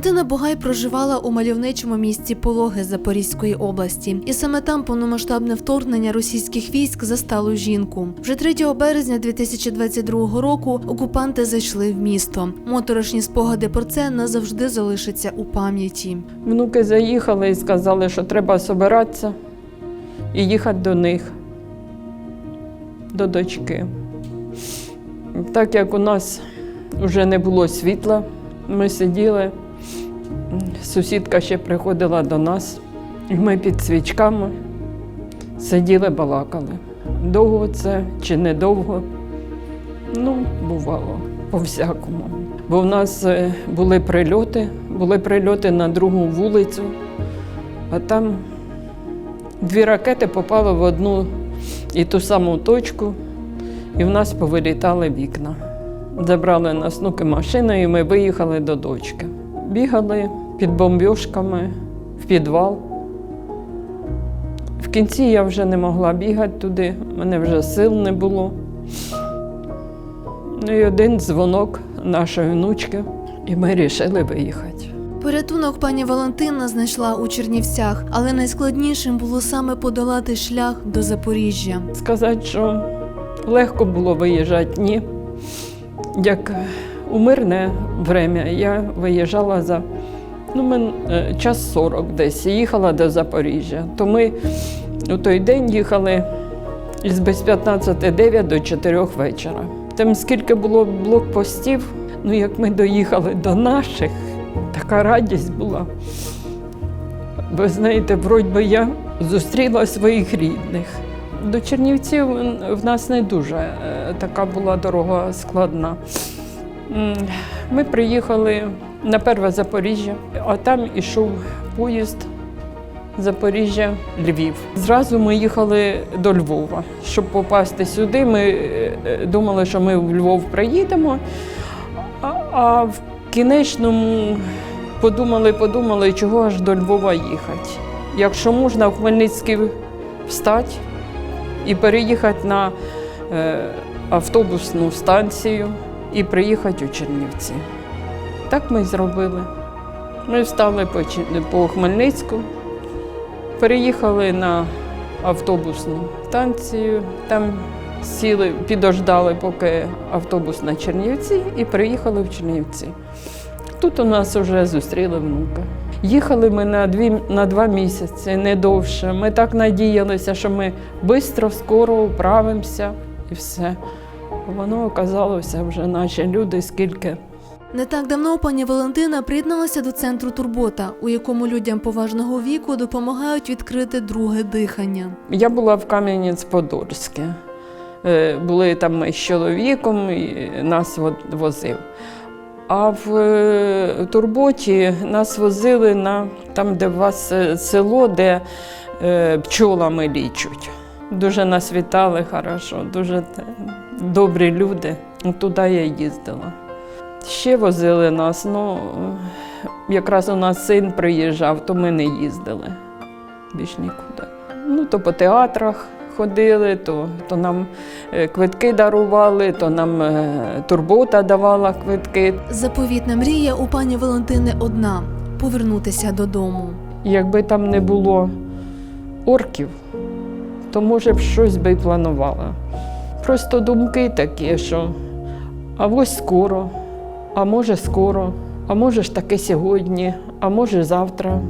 Валентина Бугай проживала у мальовничому місті Пологи Запорізької області, і саме там повномасштабне вторгнення російських військ застало жінку. Вже 3 березня 2022 року окупанти зайшли в місто. Моторошні спогади про це назавжди залишаться у пам'яті. Внуки заїхали і сказали, що треба збиратися і їхати до них, до дочки. Так як у нас вже не було світла, ми сиділи, сусідка ще приходила до нас, і ми під свічками сиділи, балакали. Довго це чи недовго? Ну, бувало, по-всякому. Бо в нас е, були прильоти, були прильоти на другу вулицю, а там дві ракети попали в одну і ту саму точку, і в нас повилітали вікна. Забрали нас нуки машиною, і ми виїхали до дочки. Бігали під бомбьошками в підвал. В кінці я вже не могла бігати туди, мене вже сил не було. Ну і один дзвонок нашої внучки, і ми вирішили виїхати. Порятунок пані Валентина знайшла у Чернівцях, але найскладнішим було саме подолати шлях до Запоріжжя. Сказати, що легко було виїжджати, ні. Як у мирне время я виїжджала за ну, мен, е, час 40 десь, їхала до Запоріжжя. То ми у той день їхали із без 15.09 до 4 вечора. Там скільки було блокпостів, ну як ми доїхали до наших, така радість була. Ви знаєте, вроді я зустріла своїх рідних. До Чернівців в нас не дуже е, така була дорога складна. Ми приїхали на перве Запоріжжя, а там ішов поїзд Запоріжжя, Львів. Зразу ми їхали до Львова. Щоб попасти сюди, ми е, думали, що ми в Львов приїдемо, а, а в кінечному подумали, подумали, чого аж до Львова їхати. Якщо можна в Хмельницький встати і переїхати на е, автобусну станцію і приїхати у Чернівці. Так ми й зробили. Ми встали по, Хмельницьку, переїхали на автобусну станцію, там сіли, підождали, поки автобус на Чернівці, і приїхали в Чернівці. Тут у нас вже зустріли внука. Їхали ми на, дві, на два місяці, не довше. Ми так надіялися, що ми швидко, скоро управимося і все. Воно оказалося вже наші люди, скільки Не так давно пані Валентина приєдналася до центру Турбота, у якому людям поважного віку допомагають відкрити друге дихання. Я була в Кам'янець-Подольське. Е, Були там ми з чоловіком, і нас возив. А в е, турботі нас возили на там, де у вас е, село, де пчолами лічуть. Дуже нас вітали хорошо, дуже добрі люди. Туди я їздила. Ще возили нас, ну якраз у нас син приїжджав, то ми не їздили більш нікуди. Ну, то по театрах ходили, то, то нам е, квитки дарували, то нам е, турбота давала квитки. Заповітна мрія у пані Валентини одна повернутися додому. Якби там не було орків, то може б щось би й планувала. Просто думки такі, що а ось скоро, а може скоро, а може ж таки сьогодні, а може завтра.